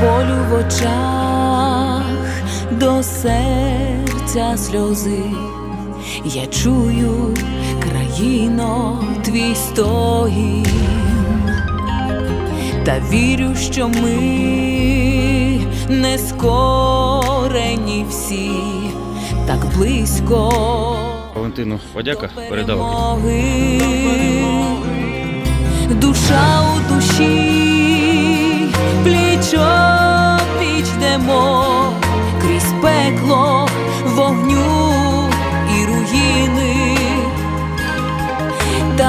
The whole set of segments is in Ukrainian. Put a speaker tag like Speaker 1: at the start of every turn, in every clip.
Speaker 1: болю в очах, до серця сльози. Я чую, країно, твій стогін, та вірю, що ми не скорені всі, так близько.
Speaker 2: Валентину Подяка передав.
Speaker 1: Душа у душі, плічо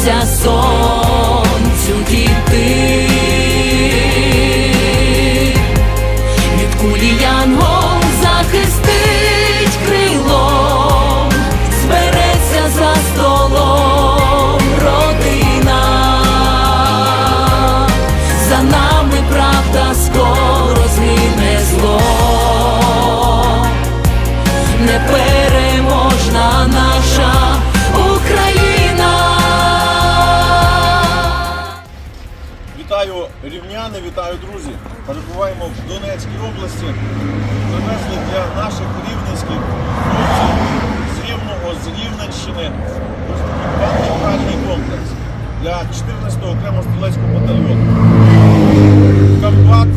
Speaker 1: усміхнуться сонцю
Speaker 3: рівняни, вітаю друзі. Перебуваємо в Донецькій області. Привезли для наших рівненських хлопців з Рівного, з Рівненщини ось такий банний комплекс для 14-го окремо стрілецького батальйону. Комбат,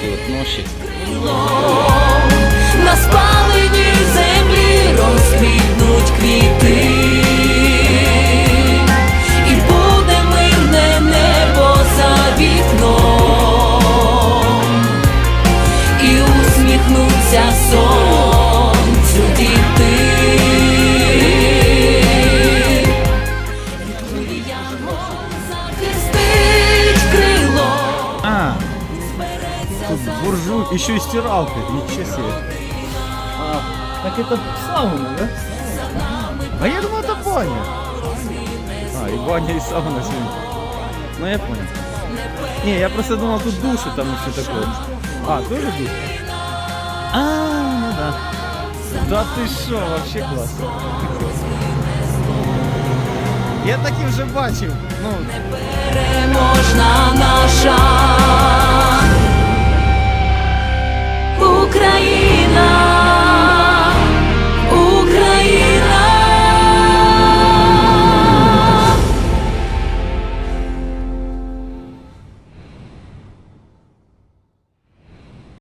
Speaker 1: Захистить
Speaker 2: Ноші.
Speaker 4: тут буржуй, еще и стиралка, ничего себе. А, так это сауна, да? А я думал, это баня. А, и баня, и сауна сегодня. Ну, я понял. Не, я просто думал, тут души там и все такое. А, тоже душ? А, ну да. Да ты шо, вообще классно. Я таким вже бачив. Ну,
Speaker 1: переможна наша